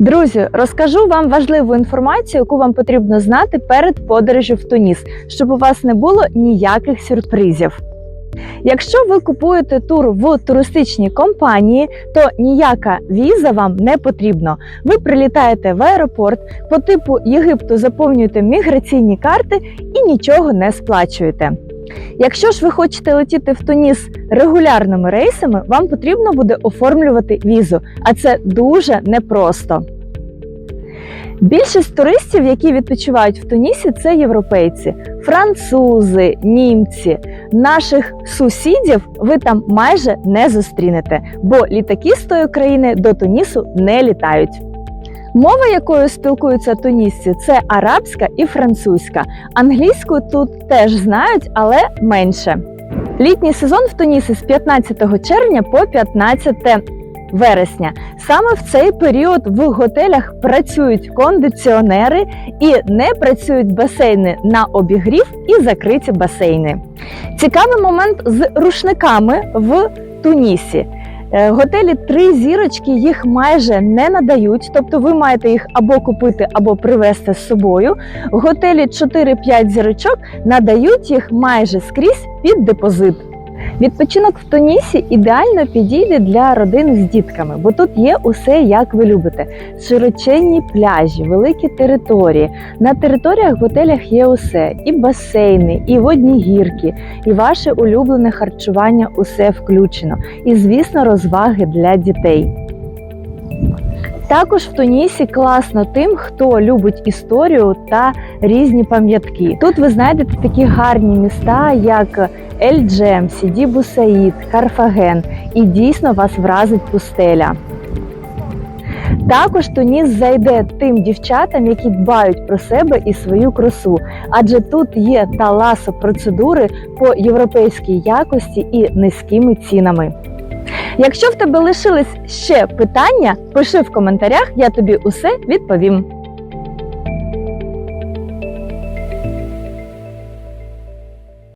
Друзі, розкажу вам важливу інформацію, яку вам потрібно знати перед подорожю в Туніс, щоб у вас не було ніяких сюрпризів. Якщо ви купуєте тур в туристичній компанії, то ніяка віза вам не потрібна. Ви прилітаєте в аеропорт, по типу Єгипту заповнюєте міграційні карти і нічого не сплачуєте. Якщо ж ви хочете летіти в Туніс регулярними рейсами, вам потрібно буде оформлювати візу, а це дуже непросто. Більшість туристів, які відпочивають в Тунісі, це європейці, французи, німці. Наших сусідів ви там майже не зустрінете, бо літаки з тої країни до Тунісу не літають. Мова, якою спілкуються тунісці, це арабська і французька. Англійську тут теж знають, але менше. Літній сезон в Тунісі з 15 червня по 15 вересня. Саме в цей період в готелях працюють кондиціонери і не працюють басейни на обігрів і закриті басейни. Цікавий момент з рушниками в Тунісі. Е, Готелі три зірочки їх майже не надають, тобто ви маєте їх або купити, або привезти з собою. Готелі 4-5 зірочок надають їх майже скрізь під депозит. Відпочинок в Тунісі ідеально підійде для родин з дітками, бо тут є усе, як ви любите: широченні пляжі, великі території. На територіях в готелях є усе: і басейни, і водні гірки, і ваше улюблене харчування усе включено. І, звісно, розваги для дітей. Також в Тунісі класно тим, хто любить історію та різні пам'ятки. Тут ви знайдете такі гарні міста, як Ель-Джем, Сіді Бусаїд, Карфаген, і дійсно вас вразить пустеля. Також Туніс зайде тим дівчатам, які дбають про себе і свою красу, адже тут є та ласо процедури по європейській якості і низькими цінами. Якщо в тебе лишились ще питання, пиши в коментарях, я тобі усе відповім.